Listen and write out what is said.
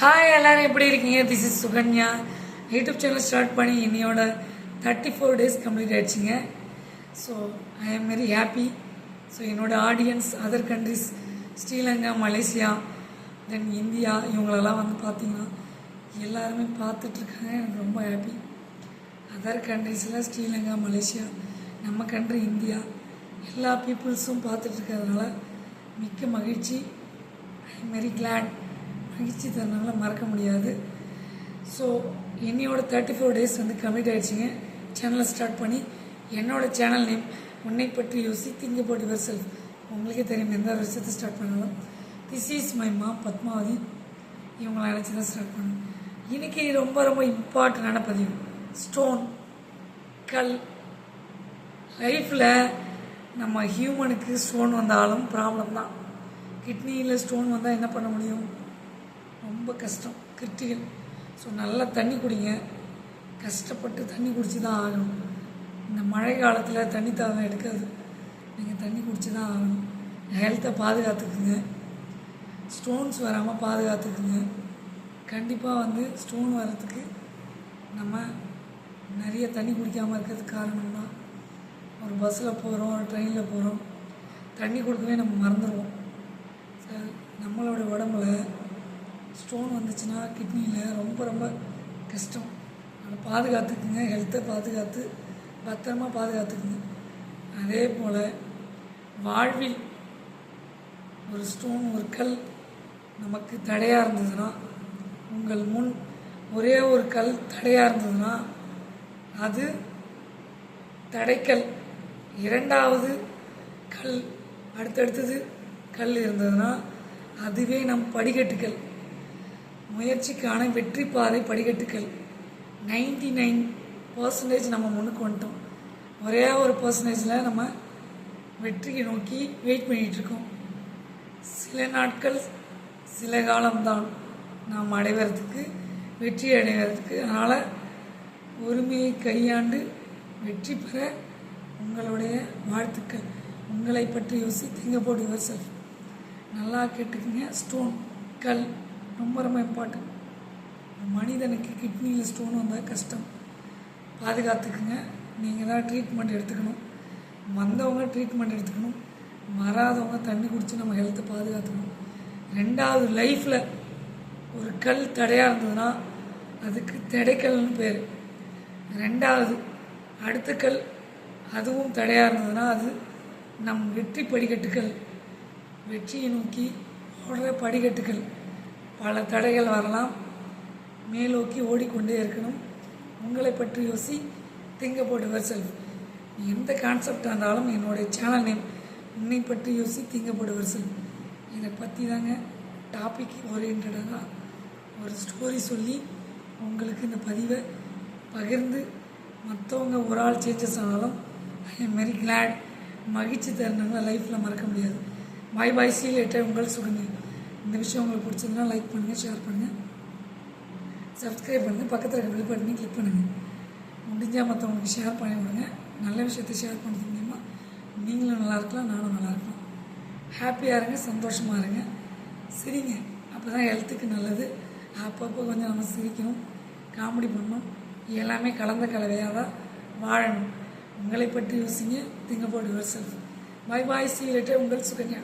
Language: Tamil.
ஹாய் எல்லாரும் எப்படி இருக்கீங்க? This is Sukanya YouTube channel start பண்ணி இன்னையோட தேர்ட்டி ஃபோர் டேஸ் கம்ப்ளீட் ஆயிடுச்சுங்க. So I am very happy so என்னோட audience other countries Sri Lanka Malaysia தென் இந்தியா இவங்களெல்லாம் வந்து பார்த்தீங்கன்னா எல்லாருமே பார்த்துட்ருக்காங்க எனக்கு ரொம்ப ஹாப்பி அதர் கண்ட்ரீஸில் ஸ்ரீலங்கா மலேசியா நம்ம கண்ட்ரி இந்தியா எல்லா பீப்புள்ஸும் பார்த்துட்ருக்கிறதுனால மிக்க மகிழ்ச்சி. ஐ எம் வெரி கிளாட் மகிழ்ச்சி தருணங்களை மறக்க முடியாது. ஸோ என்னையோட தேர்ட்டி ஃபோர் டேஸ் வந்து கம்ப்ளீட் ஆகிடுச்சிங்க சேனலை ஸ்டார்ட் பண்ணி என்னோடய சேனல் நேம் உன்னை பற்றி யோசி திங்க போட்டு செல்ஃப் உங்களுக்கே தெரியும் எந்த வருஷத்தை ஸ்டார்ட் பண்ணாலும். திஸ் இஸ் மை மா பத்மாவதி. இவங்களை அழைச்சி தான் ஸ்டார்ட் பண்ணேன் இன்றைக்கி ரொம்ப ரொம்ப இம்பார்ட்டண்டான பதிவு. ஸ்டோன் கல். லைஃப்பில் நம்ம ஹியூமனுக்கு ஸ்டோன் வந்தாலும் ப்ராப்ளம் தான். கிட்னியில் ஸ்டோன் வந்தால் என்ன பண்ண முடியும்? ரொம்ப கஷ்டம் கிரிட்டிக்கல் ஸோ நல்லா தண்ணி குடிங்க. கஷ்டப்பட்டு தண்ணி குடிச்சு தான் ஆகணும். இந்த மழை காலத்தில் தண்ணி தாகம் எடுக்காது. நீங்கள் தண்ணி குடிச்சு தான் ஆகணும். ஹெல்த்தை பாதுகாத்துக்குங்க. ஸ்டோன்ஸ் வராமல் பாதுகாத்துக்குங்க. கண்டிப்பாக வந்து ஸ்டோன் வர்றதுக்கு நம்ம நிறைய தண்ணி குடிக்காமல் இருக்கிறதுக்கு காரணம் தான் ஒரு பஸ்ஸில் போகிறோம் ஒரு ட்ரெயினில் போகிறோம் தண்ணி கொடுக்கவே நம்ம மறந்துடுவோம் சார் நம்மளோட உடம்புல ஸ்டோன் வந்துச்சுன்னா கிட்னியில் ரொம்ப ரொம்ப கஷ்டம். அதை பாதுகாத்துக்குங்க ஹெல்த்தை பாதுகாத்து பத்திரமா பாதுகாத்துக்குங்க. அதே போல் வாழ்வில் ஒரு ஸ்டோன் ஒரு கல் நமக்கு தடையாக இருந்ததுன்னா உங்கள் முன் ஒரே ஒரு கல் தடையாக இருந்ததுன்னா அது தடைக்கல். இரண்டாவது கல் அடுத்தடுத்தது கல் இருந்ததுன்னா அதுவே நம் படிக்கட்டுக்கள் முயற்சிக்கான வெற்றி பாதை படிக்கட்டுகள். நைன்டி நைன் பர்சன்டேஜ் நம்ம முன்னுக்கு வந்துட்டோம். ஒரே ஒரு பர்சன்டேஜில் நம்ம வெற்றியை நோக்கி வெயிட் பண்ணிகிட்டு இருக்கோம். சில நாட்கள் சில காலம்தான் நாம் அடைவதற்கு வெற்றி அடைவதற்கு. அதனால் பொறுமையை கையாண்டு வெற்றி பெற உங்களுடைய வாழ்த்துக்கள். உங்களை பற்றி யோசி திங்க போட் யுவர் செல்ஃப் நல்லா கேட்டுக்குங்க. ஸ்டோன் கல் ரொம்ப ரொம்ப இம்பார்ட்டன்ட் மனிதனுக்கு கிட்னியில் ஸ்டோன் வந்தால் கஷ்டம். பாதுகாத்துக்குங்க. நீங்கள் தான் ட்ரீட்மெண்ட் எடுத்துக்கணும். வந்தவங்க ட்ரீட்மெண்ட் எடுத்துக்கணும். வராதவங்க தண்ணி குடித்து நம்ம ஹெல்த்தை பாதுகாத்துக்கணும். ரெண்டாவது லைஃப்பில் ஒரு கல் தடையாக இருந்ததுன்னா அதுக்கு தடைக்கல்னு பேர். ரெண்டாவது அடுத்த கல் அதுவும் தடையாக இருந்ததுன்னா அது நம் வெற்றி படிக்கட்டுகள். வெற்றியை நோக்கி ஓடுற படிக்கட்டுகள். பல தடைகள் வரலாம். மேலோக்கி ஓடிக்கொண்டே இருக்கணும். உங்களை பற்றி யோசி திங்க போட்டு செல்ஃப் எந்த கான்செப்டாக இருந்தாலும் என்னுடைய சேனல் நேம் உன்னை பற்றி யோசி திங்க போட்டு செல்ஃப் இதை பற்றி தாங்க டாபிக் ஓரியன்டாக ஒரு ஸ்டோரி சொல்லி உங்களுக்கு இந்த பதிவை பகிர்ந்து மற்றவங்க ஒரு ஆள் சேஞ்சஸ் ஆனாலும் ஐ எம் வெரி கிளாட் மகிழ்ச்சி தருணங்களை லைஃப்பில் மறக்க முடியாது. பாய் பாய் சீ லேட்டர் உங்கள் சுகங்க இந்த விஷயம் உங்களுக்கு பிடிச்சதுன்னா லைக் பண்ணுங்கள் ஷேர் பண்ணுங்கள் சப்ஸ்கிரைப் பண்ணுங்கள் பக்கத்தில் இருக்க பில் பட்டனையும் கிளிக் பண்ணுங்கள் முடிஞ்சால் மற்றவங்களுக்கு ஷேர் பண்ணி விடுங்க. நல்ல விஷயத்த ஷேர் பண்ணுறது மூலிமா நீங்களும் நல்லா இருக்கலாம் நானும் நல்லா இருக்கலாம். ஹாப்பியாக இருங்க சந்தோஷமாக இருங்க. சிரிங்க. அப்போ தான் ஹெல்த்துக்கு நல்லது. அப்பப்போ கொஞ்சம் நம்ம சிரிக்கணும் காமெடி பண்ணணும். எல்லாமே கலந்த கலவையாக தான் வாழணும். உங்களை பற்றி யோசிங்க think bout yourself bye bye see later உங்கள் சுகன்யா.